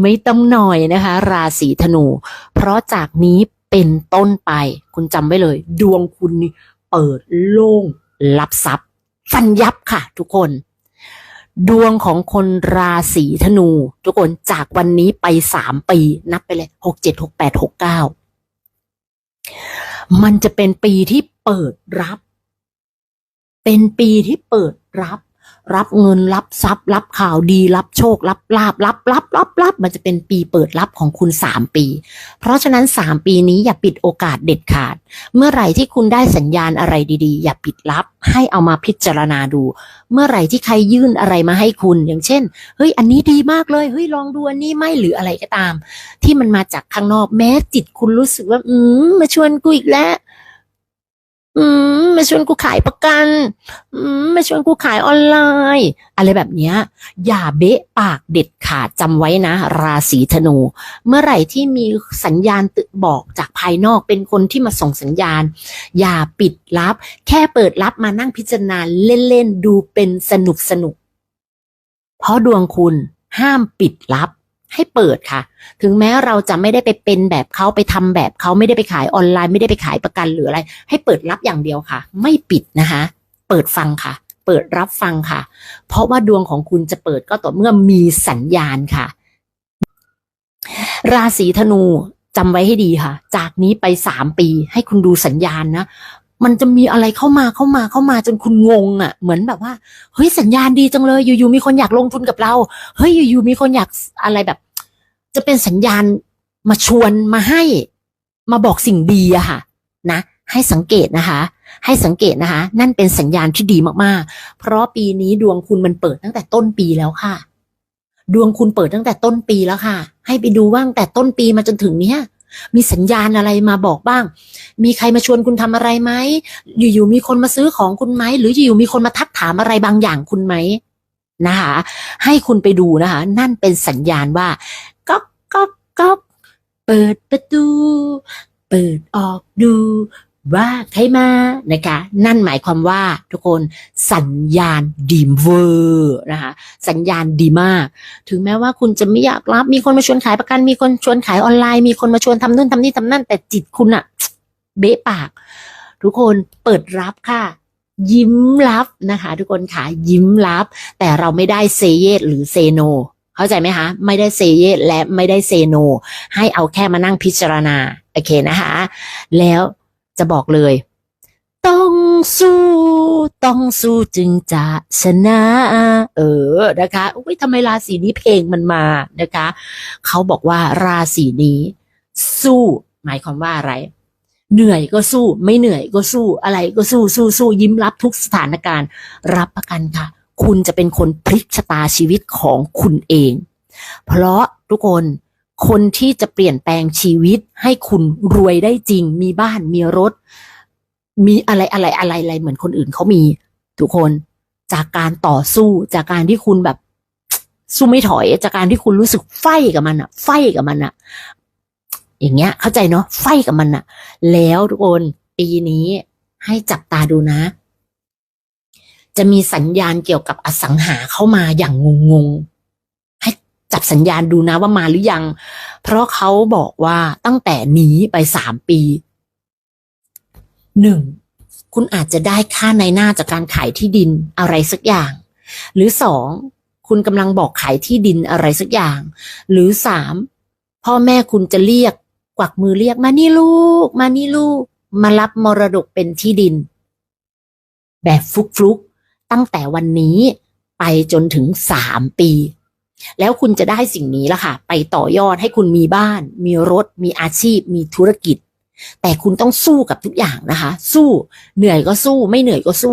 ไม่ต้องหน่อยนะคะ ราศีธนู เพราะจากนี้เป็นต้นไป คุณจำไว้เลย ดวงคุณนี่เปิดโล่งรับทรัพย์ฟันยับค่ะ ทุกคน ดวงของคนราศีธนู ทุกคนจากวันนี้ไปสามปี นับไปเลยหกเจ็ดหกแปดหกเก้ามันจะเป็นปีที่เปิดรับ เป็นปีที่เปิดรับ รับเงินรับทรัพย์ รับข่าวดี รับโชครับลาบรับรับรับรับมันจะเป็นปีเปิดรับของคุณสามปี เพราะฉะนั้นสามปีนี้อย่าปิดโอกาสเด็ดขาด เมื่อไหร่ที่คุณได้สัญญาณอะไรดีๆ อย่าปิดลับ ให้เอามาพิจารณาดู เมื่อไหร่ที่ใครยื่นอะไรมาให้คุณ อย่างเช่นเฮ้ยอันนี้ดีมากเลยเฮ้ยลองดูอันนี้ไหมหรืออะไรก็ตาม ที่มันมาจากข้างนอกแม้จิตคุณรู้สึกว่า อืมมาชวนกูอีกแล้ว อืมมาชวนกูขายประกัน อืมมาชวนกูขายออนไลน์ อะไรแบบเนี้ย อย่าเบะปากเด็ดขาดจำไว้นะ ราศีธนู เมื่อไหร่ที่มีสัญญาณตึบอกจากภายนอกเป็นคนที่มาส่งสัญญาณ อย่าปิดลับ แค่เปิดลับมานั่งพิจารณาเล่นๆดูเป็นสนุกสนุกเพราะดวงคุณห้ามปิดลับ ให้เปิดค่ะ ถึงแม้เราจะไม่ได้ไปเป็นแบบเขาไปทำแบบเขาไม่ได้ไปขายออนไลน์ ไม่ได้ไปขายประกันหรืออะไร ให้เปิดรับอย่างเดียวค่ะ ไม่ปิดนะคะ เปิดฟังค่ะ เปิดรับฟังค่ะ เพราะว่าดวงของคุณจะเปิดก็ต่อเมื่อมีสัญญาณค่ะ ราศีธนูจำไว้ให้ดีค่ะ จากนี้ไปสามปีให้คุณดูสัญญาณนะ มันจะมีอะไรเข้ามาเข้ามาเข้ามาจนคุณงงอะ่ะ เหมือนแบบว่าเฮ้ยสัญญาณดีจังเลย อยู่ๆมีคนอยากลงทุนกับเราเฮ้ยอยู่ๆมีคนอยากอะไรแบบ จะเป็นสัญญาณมาชวนมาให้มาบอกสิ่งดีอะค่ะ นะ ให้สังเกตนะคะ ให้สังเกตนะคะ นั่นเป็นสัญญาณที่ดีมากๆ เพราะปีนี้ดวงคุณมันเปิดตั้งแต่ต้นปีแล้วค่ะ ดวงคุณเปิดตั้งแต่ต้นปีแล้วค่ะ ให้ไปดูว่างแต่ต้นปีมาจนถึงเนี้ย มีสัญญาณอะไรมาบอกบ้าง มีใครมาชวนคุณทำอะไรไหม อยู่ๆมีคนมาซื้อของคุณไหม หรืออยู่ๆมีคนมาทักถามอะไรบางอย่างคุณไหมนะคะให้คุณไปดูนะคะ นั่นเป็นสัญญาณว่าก๊อกก๊อกก๊อกเปิดประตู เปิดออกดู ว่าใครมานะคะ นั่นหมายความว่าทุกคนสัญญาณดีเวอร์นะคะ สัญญาณดีมาก ถึงแม้ว่าคุณจะไม่อยากรับ มีคนมาชวนขายประกัน มีคนชวนขายออนไลน์ มีคนมาชวนทำนู่นทำนี่ทำนั่น แต่จิตคุณอะเบะปาก ทุกคนเปิดรับค่ะยิ้มรับนะคะ ทุกคนค่ะยิ้มรับ แต่เราไม่ได้เซเยสหรือเซโน เข้าใจไหมคะ ไม่ได้เซเยสและไม่ได้เซโน ให้เอาแค่มานั่งพิจารณา โอเคนะคะ แล้ว จะบอกเลย ต้องสู้ ต้องสู้จึงจะชนะ เออนะคะอุ้ยทำไมราศีนี้เพลงมันมานะคะ เขาบอกว่าราศีนี้ สู้ หมายความว่าอะไรเหนื่อยก็สู้ไม่เหนื่อยก็สู้อะไรก็สู้สู้สู้ยิ้มรับทุกสถานการณ์ รับประกันค่ะ คุณจะเป็นคนพลิกชะตาชีวิตของคุณเอง เพราะทุกคน คนที่จะเปลี่ยนแปลงชีวิตให้คุณรวยได้จริง มีบ้านมีรถ มีอะไรอะไรอะไรอะไรเหมือนคนอื่นเขามี ทุกคนจากการต่อสู้จากการที่คุณแบบสู้ไม่ถอยจากการที่คุณรู้สึกไฟกับมันอะไฟกับมันอะอย่างเงี้ย เข้าใจเนาะไฟกับมันอะแล้วทุกคนปีนี้ให้จับตาดูนะ จะมีสัญญาณเกี่ยวกับอสังหาเข้ามาอย่างงงๆ จับสัญญาณดูนะว่ามาหรือยัง เพราะเขาบอกว่าตั้งแต่หนีไปสามปีหนึ่งคุณอาจจะได้ค่าในหน้าจากการขายที่ดินอะไรสักอย่าง หรือสองคุณกำลังบอกขายที่ดินอะไรสักอย่าง หรือสามพ่อแม่คุณจะเรียกกวักมือเรียกมานี่ลูก มานี่ลูก มารับมรดกเป็นที่ดิน แบบฟลุกฟุกๆตั้งแต่วันนี้ไปจนถึงสามปี แล้วคุณจะได้สิ่งนี้ละค่ะ ไปต่อยอดให้คุณมีบ้าน มีรถ มีอาชีพ มีธุรกิจ แต่คุณต้องสู้กับทุกอย่างนะคะ สู้เหนื่อยก็สู้ไม่เหนื่อยก็สู้